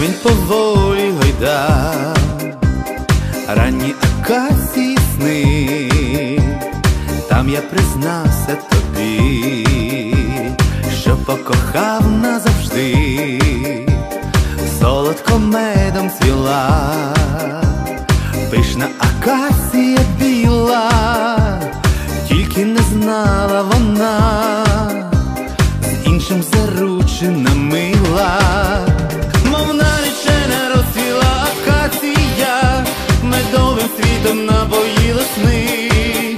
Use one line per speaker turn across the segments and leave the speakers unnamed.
Червень поволі гойда, ранні акації сни, там я признався тобі, що покохав назавжди, солодко медом цвіла, пишна акація біла, тільки не знала вона з іншим заручена мила, медовим світом напоїла сни,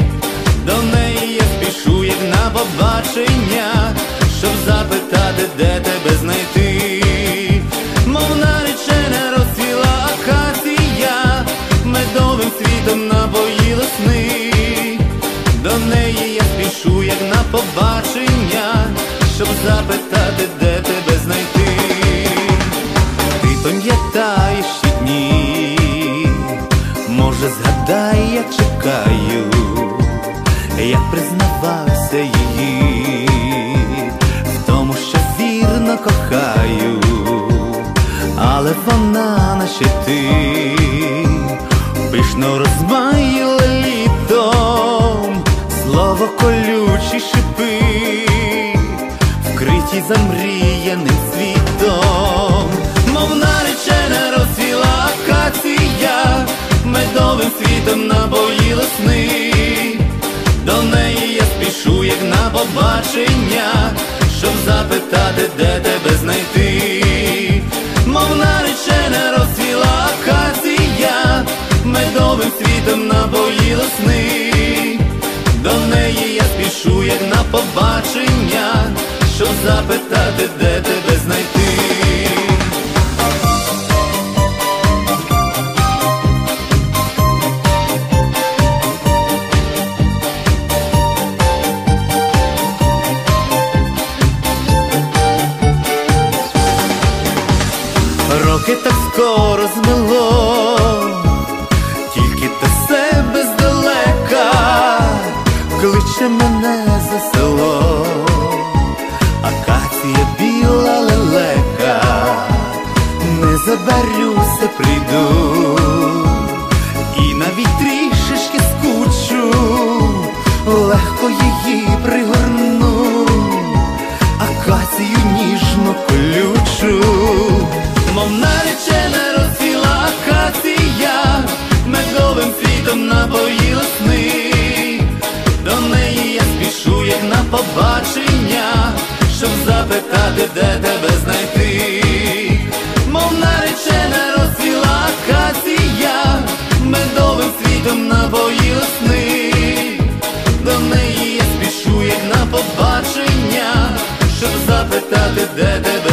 до неї я спішу, як на побачення, щоб запитати, де тебе знайти, мов наречена розцвіла акація, медовим світом напоїла сни, до неї я спішу, як на побачення, щоб запитати, де тебе знайти. Ти пам'ятаєш може згадай, я чекаю, як признавався її, в тому, що вірно кохаю, але вона наче ти пишно розмаїла літом, слово колючі шипи, вкриті замріяним світом, медовим світом напоїла сни, до неї я спішу, як на побачення, щоб запитати, де тебе знайти, мов наречена розцвіла акація, медовим світом напоїла сни, до неї я спішу, як на побачення, щоб запитати, де тебе Роки розмило, тільки до себе здалека кличе мене побачення, щоб запитати, де тебе знайти, мов наречена розвіла акація, медовим світом напоїла сни, до неї я спішу, як на побачення, щоб запитати, де тебе